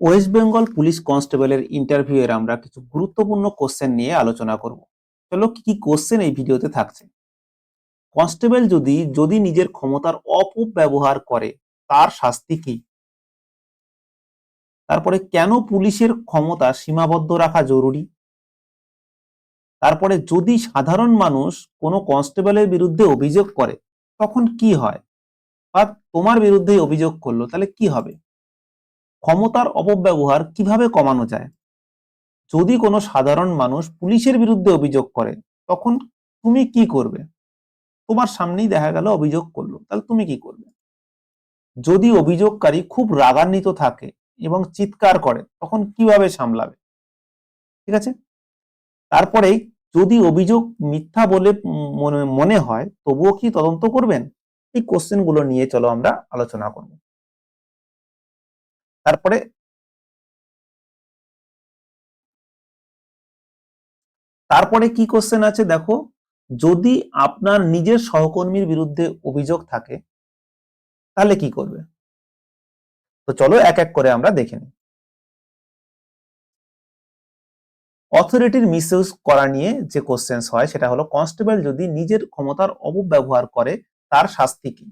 West Bengal police কনস্টেবলের interview এর আমরা কিছু গুরুত্বপূর্ণ কোশ্চেন নিয়ে আলোচনা করব। চলো কি কি কোশ্চেন এই ভিডিওতে থাকছে? কনস্টেবল যদি যদি নিজের ক্ষমতার অপব্যবহার করে, তার শাস্তি কি? তারপরে কেন পুলিশের ক্ষমতা সীমাবদ্ধ রাখা জরুরি? তারপরে যদি সাধারণ মানুষ কোনো কনস্টেবলের বিরুদ্ধে অভিযোগ করে, তখন কি হয়? বা তোমার বিরুদ্ধে অভিযোগ করল, তাহলে কি হবে? ক্ষমতার অপব্যবহার কীভাবে কমানো যায়? যদি কোনো সাধারণ মানুষ পুলিশের বিরুদ্ধে অভিযোগ করে, তখন তুমি কি করবে? তোমার সামনেই দেখা গেল অভিযোগ করল, তাহলে তুমি কি করবে? যদি অভিযোগকারী খুব রাগান্বিত থাকে এবং চিৎকার করে, তখন কীভাবে সামলাবে? ঠিক আছে? তারপরে যদি অভিযোগ মিথ্যা বলে মনে হয়, তবুও কি তদন্ত করবেন? এই কোশ্চেনগুলো নিয়ে চলো আমরা আলোচনা করব। তারপরে তারপরে কি কোশ্চেন আছে? দেখো, যদি আপনার নিজের সহকর্মীর বিরুদ্ধে অভিযোগ থাকে, তাহলে কি করবে? তো চলো এক এক করে আমরা দেখে নিই। অথরিটির মিসইউজ করা নিয়ে যে কোশ্চেন্স হয়, সেটা হলো কনস্টেবল যদি নিজের ক্ষমতার অপব্যবহার করে, তার শাস্তি কি?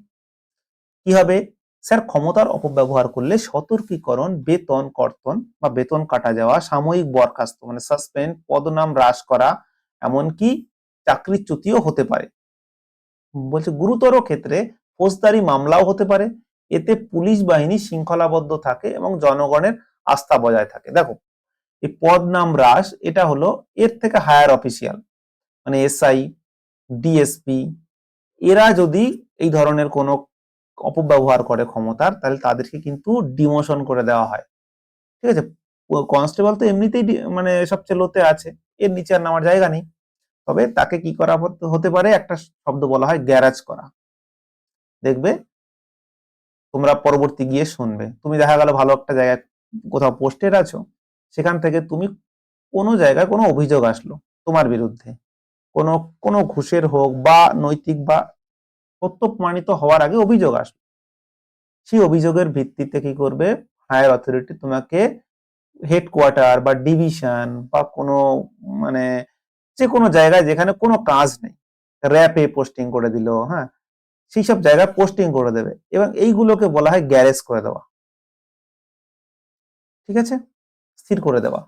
কি হবে? স্যার, ক্ষমতার অপব্যবহার করলে সতর্কীকরণ, বেতন কর্তন বা বেতন কাটা যাওয়া, সাময়িক বরখাস্ত মানে সাসপেন্ড পদনাম হ্রাস করা, এমনকি চাকরিচ্যুতিও হতে পারে। বলছে, গুরুতর ক্ষেত্রে ফৌজদারি মামলাও হতে পারে। এতে পুলিশ বাহিনী শৃঙ্খলাবদ্ধ থাকে এবং জনগণের আস্থা বজায় থাকে। দেখো, এই পদ নাম হ্রাস, এটা হলো এর থেকে হায়ার অফিসিয়াল মানে এসআই ডিএসপি এরা যদি এই ধরনের কোনো অপব্যবহার করে ক্ষমতার, তাহলে তাদেরকে কিন্তু ডিমোশন করে দেওয়া হয়। ঠিক আছে? কনস্টেবল তো এমনিতেই মানে সবচেয়ে লোতে আছে। এর নিচে আর নামার জায়গা নেই। তবে তাকে কি করা হতে পারে? একটা শব্দ বলা হয় গ্যারাজ করা। দেখবে? তোমরা পরবর্তী গিয়ে শুনবে। তুমি দেখা গেল ভালো একটা জায়গায় কোথাও পোস্টেড আছো। সেখান থেকে তুমি কোনো জায়গায় কোনো অভিযোগ আসলো তোমার বিরুদ্ধে। কোনো কোনো ঘুষের হোক বা নৈতিক বা সত্য প্রমাণিত হওয়ার আগে অভিযোগ আসলো সেই অভিযোগের ভিত্তিতে কি করবে? হায়ার অথরিটি তোমাকে হেডকোয়ার্টার বা ডিভিশন বা কোনো মানে যে কোনো জায়গায় যেখানে কোনো কাজ নেই র্যাপে পোস্টিং করে দিল হ্যাঁ? সেই সব জায়গায় পোস্টিং করে দেবে এবং এইগুলোকে বলা হয় গ্যারেজ করে দেওয়া। ঠিক আছে? স্থির করে দেওয়া।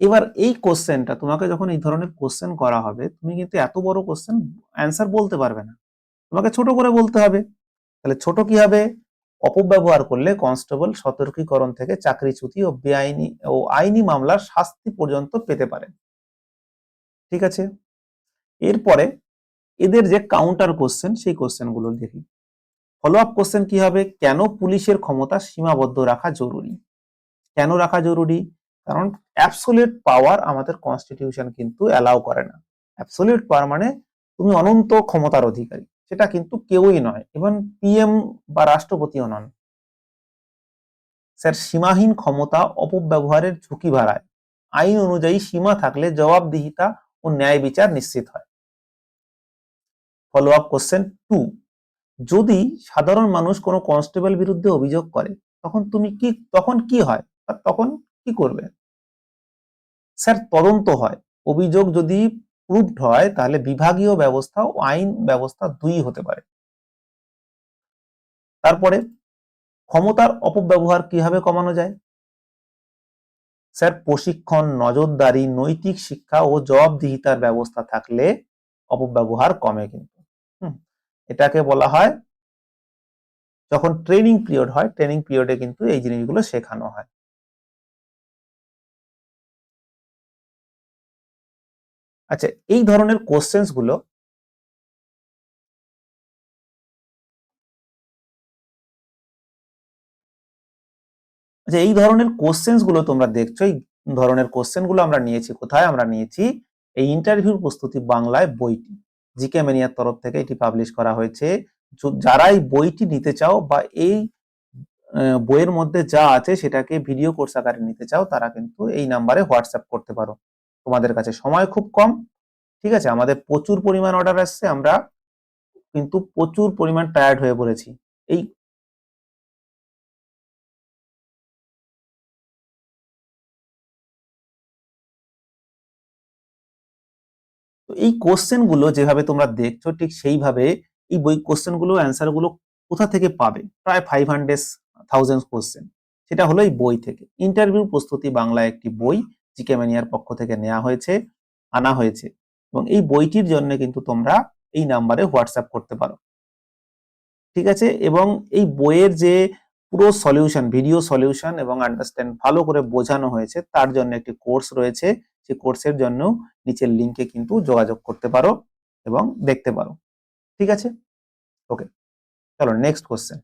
এবার এই কোশ্চেনটা তোমাকে যখন এই ধরনের কোশ্চেন করা হবে, তুমি কিন্তু এত বড় কোশ্চেন অ্যান্সার বলতে পারবে না। তোমাকে ছোট করে বলতে হবে। তাহলে ছোট কি হবে? অপব্যবহার করলে কনস্টেবল সতর্কীকরণ থেকে চাকরিচ্যুতি ও বেআইনি ও আইনি মামলার শাস্তি পর্যন্ত পেতে পারেন ঠিক আছে? এরপরে এদের যে কাউন্টার কোশ্চেন সেই কোশ্চেনগুলো দেখি। ফলো আপ কোশ্চেন কি হবে? কেন পুলিশের ক্ষমতা সীমাবদ্ধ রাখা জরুরি? কেন রাখা জরুরি? কারণ অ্যাবসোলিউট পাওয়ার আমাদের কনস্টিটিউশন কিন্তু অ্যালাউ করে না। অ্যাবসোলিউট পাওয়ার মানে তুমি অনন্ত ক্ষমতার অধিকারী, সেটা কিন্তু কেউই নয় এবং পিএম বা রাষ্ট্রপতিও নন। স্যার সীমাহীন ক্ষমতা অপব্যবহারের ঝুঁকি বাড়ায়। আইন অনুযায়ী সীমা থাকলে জবাবদিহিতা ও ন্যায় বিচার নিশ্চিত হয়। ফলো আপ কোশ্চেন টু যদি সাধারণ মানুষ কোনো কনস্টেবল বিরুদ্ধে অভিযোগ করে, তখন তুমি কি, তখন কি হয় তখন কি করবে? স্যার, তদন্ত হয়। অভিযোগ যদি প্রুভড হয়, তাহলে বিভাগীয় ব্যবস্থা ও আইন ব্যবস্থা দুই হতে পারে। তারপরে, ক্ষমতার অপব্যবহার কীভাবে কমানো যায়? স্যার, প্রশিক্ষণ, নজরদারি, নৈতিক শিক্ষা ও জবাবদিহিতার ব্যবস্থা থাকলে অপব্যবহার কমে কিন্তু। এটাকে বলা হয়, যখন ট্রেনিং পিরিয়ড হয়, ট্রেনিং পিরিয়ডে কিন্তু এই জিনিসগুলো শেখানো হয়। আচ্ছা এই ধরনের কোশ্চেন্সগুলো আচ্ছা এই ধরনের কোশ্চেন্সগুলো তোমরা দেখছ, এই ধরনের কোশ্চেনগুলো আমরা নিয়েছি কোথায়? আমরা নিয়েছি এই ইন্টারভিউ প্রস্তুতি বাংলায় বইটি। জিকে মেনিয়ার তরফ থেকে এটি পাবলিশ করা হয়েছে। যারা এই বইটি নিতে চাও বা এই বইয়ের মধ্যে যা আছে সেটাকে ভিডিও কোর্স আকারে নিতে চাও, তারা কিন্তু এই নাম্বারে হোয়াটসঅ্যাপ করতে পারো। তোমাদের কাছে সময় খুব কম, ঠিক আছে? আমাদের প্রচুর পরিমাণ অর্ডার আসছে, আমরা কিন্তু প্রচুর পরিমাণ টায়ার্ড হয়ে পড়েছি। এই তো এই কোশ্চেনগুলো যেভাবে তোমরা দেখছ, ঠিক সেইভাবে এই বই কোশ্চেনগুলো অ্যান্সারগুলো কোথা থেকে পাবে? প্রায় ফাইভ হান্ড্রেড থাউজেন্ড কোশ্চেন সেটা হলো এই বই থেকে। ইন্টারভিউ প্রস্তুতি বাংলা একটি বই। জিকে পক্ষ থেকে নেওয়া হয়েছে, আনা হয়েছে। এবং এই বইটির জন্য কিন্তু তোমরা এই নাম্বারে হোয়াটসঅ্যাপ করতে পারো। ঠিক আছে? এবং এই বইয়ের যে পুরো সলিউশন, ভিডিও সলিউশন এবং আন্ডারস্ট্যান্ড ভালো করে বোঝানো হয়েছে, তার জন্য একটি কোর্স রয়েছে। সেই কোর্সের জন্য নিচের লিঙ্কে কিন্তু যোগাযোগ করতে পারো এবং দেখতে পারো। ঠিক আছে? ওকে। চলো next question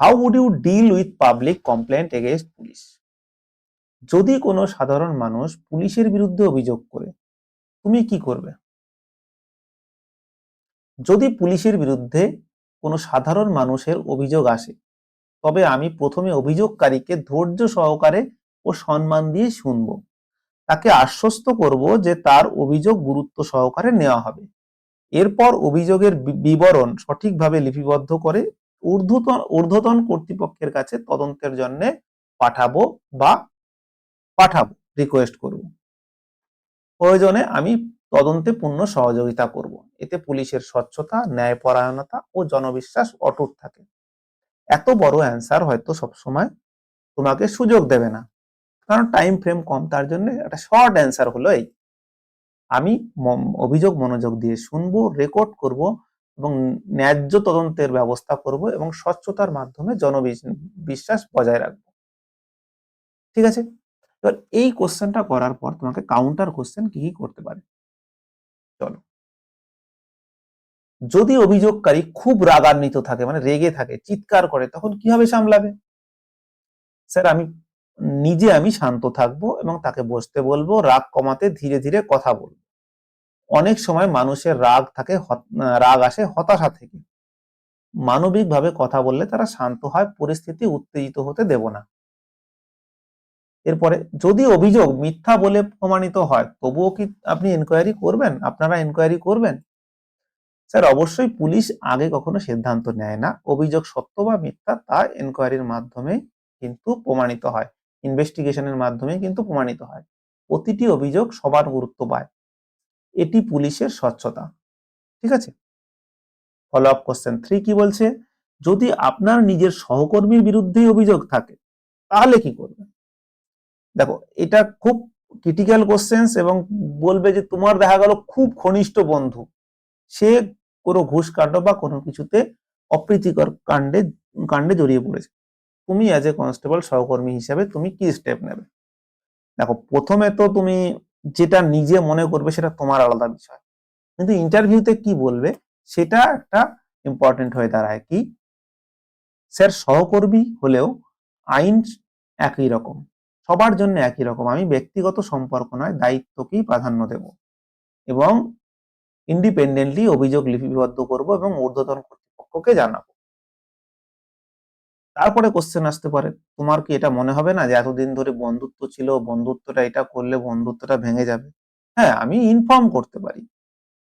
how would you deal with public complaint against police যদি কোনো সাধারণ মানুষ পুলিশের বিরুদ্ধে অভিযোগ করে, তুমি কি করবে? যদি পুলিশের বিরুদ্ধে কোনো সাধারণ মানুষের অভিযোগ আসে, তবে আমি প্রথমে অভিযোগকারীকে ধৈর্য সহকারে ও সম্মান দিয়ে শুনব। তাকে আশ্বস্ত করব যে তার অভিযোগ গুরুত্ব সহকারে নেওয়া হবে। এরপর অভিযোগের বিবরণ সঠিকভাবে লিপিবদ্ধ করে ঊর্ধ্বতন ঊর্ধ্বতন কর্তৃপক্ষের কাছে তদন্তের জন্য পাঠাবো বা পাঠাবো রিকোয়েস্ট করব। প্রয়োজনে আমি তদন্তে পূর্ণ সহযোগিতা করব। এতে পুলিশের স্বচ্ছতা, ন্যায়পরায়ণতা ও জনবিশ্বাস অটুট থাকে। এত বড় অ্যান্সার হয়তো সবসময় তোমাকে সুযোগ দেবে না। কারণ টাইম ফ্রেম কম, তার জন্য একটা শর্ট অ্যান্সার হলো এই। আমি অভিযোগ মনোযোগ দিয়ে শুনব রেকর্ড করব এবং ন্যায্য তদন্তের ব্যবস্থা করব এবং স্বচ্ছতার মাধ্যমে জনবিশ্বাস বজায় রাখব। ঠিক আছে? এবার এই কোশ্চেনটা করার পর তোমাকে কাউন্টার কোশ্চেন কি কি করতে পারে? চলো। যদি অভিযোগকারী খুব রাগান্বিত থাকে মানে রেগে থাকে, চিৎকার করে, তখন কীভাবে সামলাবে? স্যার, আমি, নিজে আমি শান্ত থাকব এবং তাকে বসতে বলব, রাগ কমাতে ধীরে ধীরে কথা বলব। অনেক সময় মানুষের রাগ থাকে রাগ আসে হতাশা থেকে। মানবিকভাবে কথা বললে তারা শান্ত হয়, পরিস্থিতি উত্তেজিত হতে দেব না। এরপরে, যদি অভিযোগ মিথ্যা বলে প্রমাণিত হয়, তবুও কি আপনি এনকোয়ারি করবেন? আপনারা এনকোয়ারি করবেন? স্যার, অবশ্যই পুলিশ আগে কখনো সিদ্ধান্ত নেয় না। অভিযোগ সত্য বা মিথ্যা, তা এনকোয়ারির মাধ্যমে কিন্তু প্রমাণিত হয়। ইনভেস্টিগেশনের মাধ্যমে কিন্তু প্রমাণিত হয়। প্রতিটি অভিযোগ সবার গুরুত্ব পায়। এটি পুলিশের স্বচ্ছতা। ঠিক আছে? ফলো আপ কোশ্চেন থ্রি কি বলছে? যদি আপনার নিজের সহকর্মীর বিরুদ্ধেই অভিযোগ থাকে, তাহলে কি করবে দেখো, এটা খুব ক্রিটিক্যাল কোশ্চেন্স এবং বলবে যে তোমার দেখা গেল খুব ঘনিষ্ঠ বন্ধু। সে কোনো ঘুষ কাণ্ড বা কোনো কিছুতে অপ্রীতিকর কাণ্ডে কাণ্ডে জড়িয়ে পড়েছে। তুমি অ্যাজ এ কনস্টেবল সহকর্মী হিসাবে তুমি কি স্টেপ নেবে? দেখো, প্রথমে তো তুমি যেটা নিজে মনে করবে সেটা তোমার আলাদা বিষয়। কিন্তু ইন্টারভিউতে কি বলবে? সেটা একটা ইম্পর্টেন্ট হয়ে দাঁড়ায় কি, স্যার সহকর্মী হলেও আইন একই রকম। সবার জন্য একই রকম। আমি ব্যক্তিগত সম্পর্ক নয়, দায়িত্বকেই প্রাধান্য দেব। এবং ইন্ডিপেন্ডেন্টলি অভিযোগ লিপিবদ্ধ করব এবং ঊর্ধ্বতন কর্তৃপক্ষকে জানাব। তারপরে কোশ্চেন আসতে পারে, তোমার কি এটা মনে হবে না যে এতদিন ধরে বন্ধুত্ব ছিল, বন্ধুত্বটা এটা করলে বন্ধুত্বটা ভেঙে যাবে? হ্যাঁ আমি ইনফর্ম করতে পারি।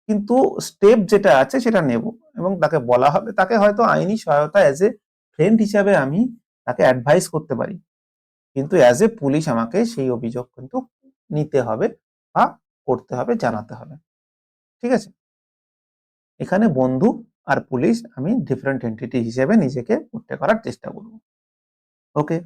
কিন্তু স্টেপ যেটা আছে সেটা নেব এবং তাকে বলা হবে। তাকে হয়তো আইনি সহায়তা অ্যাজ এ ফ্রেন্ড হিসাবে আমি তাকে অ্যাডভাইস করতে পারি। কিন্তু অ্যাজ এ পুলিশ আমাকে সেই অভিযোগ কিন্তু নিতে হবে বা করতে হবে, জানাতে হবে। ঠিক আছে? এখানে বন্ধু আর পুলিশ আমি ডিফারেন্ট এন্টিটি হিসেবে নিজেকে উঠতে করার চেষ্টা করব। ওকে